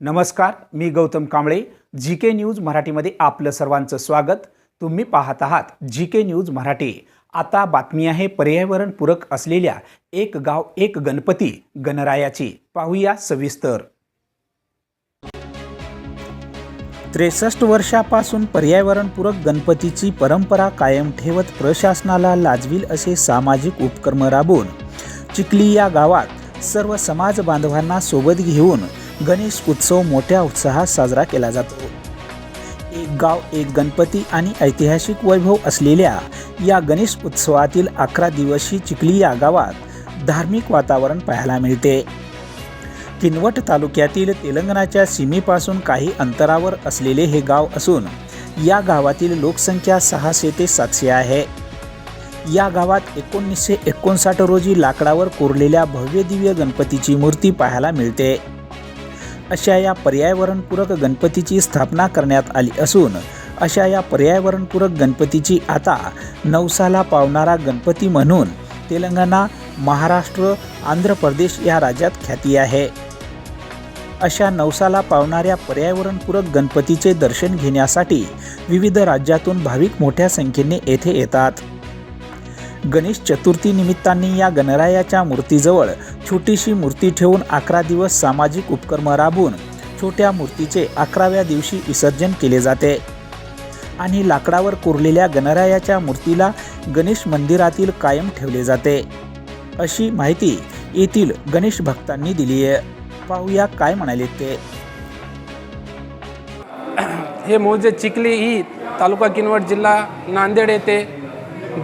नमस्कार मी Gautam Kamble. G K news मराठीमध्ये आपलं सर्वांचं स्वागत. तुम्ही पाहत आहात जी के न्यूज मराठी. आता बातमी आहे पर्यावरणपूरक असलेल्या एक गाव एक गणपती गणरायाची. पाहूया सविस्तर. त्रेसष्ट वर्षापासून पर्यावरणपूरक गणपतीची परंपरा कायम ठेवत प्रशासनाला लाजवील असे सामाजिक उपक्रम राबवून चिखली या गावात सर्व समाज बांधवांना सोबत घेऊन गणेश उत्सव मोठ्या उत्साहात साजरा केला जातो. एक गाव एक गणपती आणि ऐतिहासिक वैभव असलेल्या या गणेश उत्सवातील अकरा दिवशी चिखली या गावात धार्मिक वातावरण पाहायला मिळते. किनवट तालुक्यातील तेलंगणाच्या सीमेपासून काही अंतरावर असलेले हे गाव असून या गावातील लोकसंख्या सहाशे ते सातशे आहे. या गावात एकोणीसशे एकोणसाठ रोजी लाकडावर कोरलेल्या भव्य दिव्य गणपतीची मूर्ती पाहायला मिळते. अशा या पर्यावरणपूरक गणपतीची स्थापना करण्यात आली असून अशा या पर्यावरणपूरक गणपतीची आता नवसाला पावणारा गणपती म्हणून तेलंगणा महाराष्ट्र आंध्र प्रदेश या राज्यात ख्याती आहे. अशा नवसाला पावणाऱ्या पर्यावरणपूरक गणपतीचे दर्शन घेण्यासाठी विविध राज्यातून भाविक मोठ्या संख्येने येथे येतात. गणेश चतुर्थी निमित्ताने या गणरायाच्या मूर्तीजवळ छोटीशी मूर्ती ठेवून अकरा दिवस सामाजिक उपक्रम राबवून छोट्या मूर्तीचे अकराव्या दिवशी विसर्जन केले जाते. आणि लाकडावर कोरलेल्या गणरायाच्या मूर्तीला गणेश मंदिरातील कायम ठेवले जाते. अशी माहिती येथील गणेश भक्तांनी दिली आहे. पाहूया काय म्हणाले ते. हे मौजे चिखली ही तालुका किनवट जिल्हा नांदेड येथे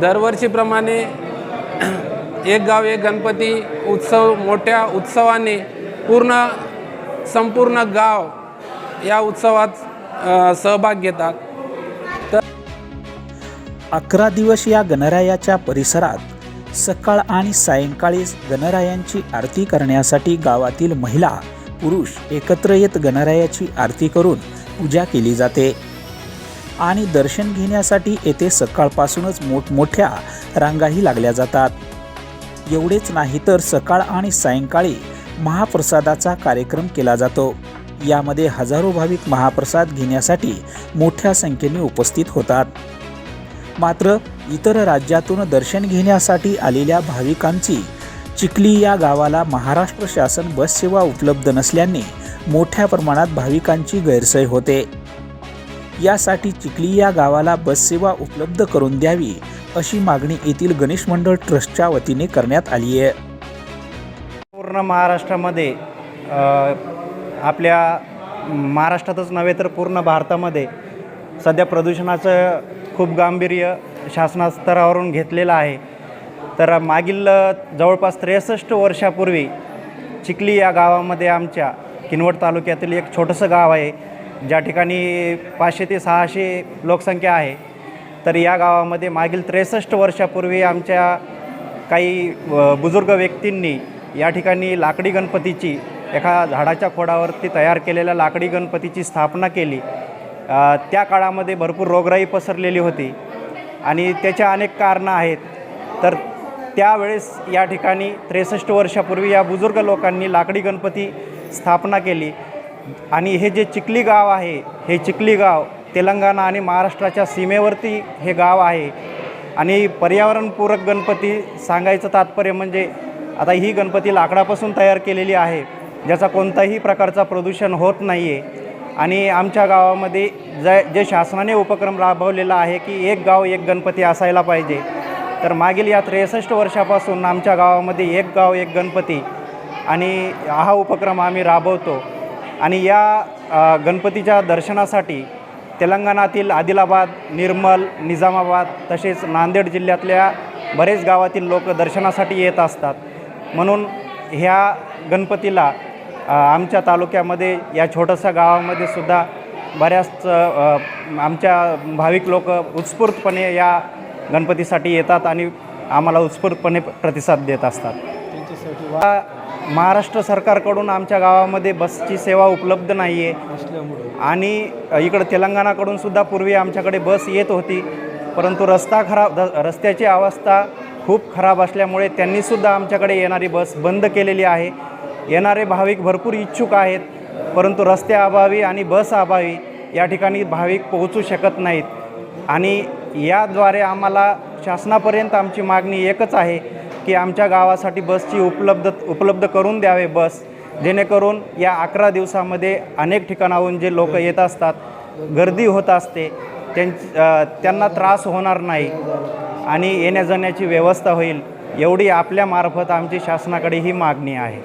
दरवर्षीप्रमाणे एक गाव एक गणपती उत्सव मोठ्या उत्सवाने पूर्ण संपूर्ण गाव या उत्सवात सहभाग घेतात. तर अकरा दिवस या गणरायाच्या परिसरात सकाळ आणि सायंकाळी गणरायांची आरती करण्यासाठी गावातील महिला पुरुष एकत्र येत गणरायाची आरती करून पूजा केली जाते. आणि दर्शन घेण्यासाठी येथे सकाळपासूनच मोठमोठ्या रांगाही लागल्या जातात. एवढेच नाही तर सकाळ आणि सायंकाळी महाप्रसादाचा कार्यक्रम केला जातो. यामध्ये हजारो भाविक महाप्रसाद घेण्यासाठी मोठ्या संख्येने उपस्थित होतात. मात्र इतर राज्यातून दर्शन घेण्यासाठी आलेल्या भाविकांची चिखली या गावाला महाराष्ट्र शासन बससेवा उपलब्ध नसल्याने मोठ्या प्रमाणात भाविकांची गैरसोय होते. यासाठी चिखली या गावाला बससेवा उपलब्ध करून द्यावी अशी मागणी येथील गणेश मंडळ ट्रस्टच्या वतीने करण्यात आली आहे. पूर्ण महाराष्ट्रामध्ये आपल्या महाराष्ट्रातच नव्हे तर पूर्ण भारतामध्ये सध्या प्रदूषणाचं खूप गांभीर्य शासनास्तरावरून घेतलेलं आहे. तर मागील जवळपास त्रेसष्ट वर्षापूर्वी चिखली या गावामध्ये आमच्या किनवट तालुक्यातील एक छोटंसं गाव आहे. ज्या ठिकाणी पाचशे ते सहाशे लोकसंख्या आहे तर या गावामध्ये मागील त्रेसष्ट वर्षापूर्वी आमच्या काही बुजुर्ग व्यक्तींनी या ठिकाणी लाकडी गणपतीची एका झाडाच्या खोडावरती तयार केलेल्या लाकडी गणपतीची स्थापना केली. त्या काळामध्ये भरपूर रोगराई पसरलेली होती आणि त्याच्या अनेक कारणं आहेत. तर त्यावेळेस या ठिकाणी त्रेसष्ट वर्षापूर्वी या बुजुर्ग लोकांनी लाकडी गणपती स्थापना केली. आणि हे जे चिखली गाव आहे हे चिखली गाव तेलंगणा आणि महाराष्ट्राच्या सीमेवरती हे गाव आहे. आणि पर्यावरणपूरक गणपती सांगायचं तात्पर्य म्हणजे आता ही गणपती लाकडापासून तयार केलेली आहे ज्याचा कोणताही प्रकारचा प्रदूषण होत नाही आहे आणि आमच्या गावामध्ये ज जे शासनाने उपक्रम राबवलेला आहे की एक गाव एक गणपती असायला पाहिजे. तर मागील या त्रेसष्ट वर्षापासून आमच्या गावामध्ये एक गाव एक गणपती आणि हा उपक्रम आम्ही राबवतो. आणि या गणपतीच्या दर्शनासाठी तेलंगणातील आदिलाबाद निर्मल निजामाबाद तसेच नांदेड जिल्ह्यातल्या बरेच गावातील लोक दर्शनासाठी येत असतात. म्हणून ह्या गणपतीला आमच्या तालुक्यामध्ये या छोट्याशा गावामध्ये सुद्धा बऱ्याच आमच्या भाविक लोक उत्स्फूर्तपणे या गणपतीसाठी येतात आणि आम्हाला उत्स्फूर्तपणे प्रतिसाद देत असतात. महाराष्ट्र सरकारकडून आमच्या गावामध्ये बसची सेवा उपलब्ध नाही आहे. आणि इकडं तेलंगणाकडून सुद्धा पूर्वी आमच्याकडे बस येत होती. परंतु रस्ता खराब द- रस्त्याची अवस्था खूप खराब असल्यामुळे त्यांनीसुद्धा आमच्याकडे येणारी बस बंद केलेली आहे. येणारे भाविक भरपूर इच्छुक आहेत परंतु रस्त्याअभावी आणि बस अभावी या ठिकाणी भाविक पोहोचू शकत नाहीत. आणि याद्वारे आम्हाला शासनापर्यंत आमची मागणी एकच आहे की आमच्या गावासाठी बसची उपलब्ध उपलब्ध करून द्यावे बस. जेणेकरून या अकरा दिवसामध्ये अनेक ठिकाणाहून जे लोक येत असतात गर्दी होत असते त्यां त्यांना त्रास होणार नाही आणि येण्या जाण्याची व्यवस्था होईल एवढी आपल्यामार्फत आमची शासनाकडे ही मागणी आहे.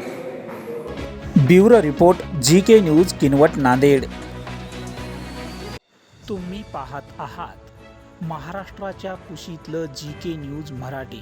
Bureau report G K news Kinwat Nanded. तुम्ही पाहत आहात महाराष्ट्राच्या कुशीतलं जी के न्यूज मराठी.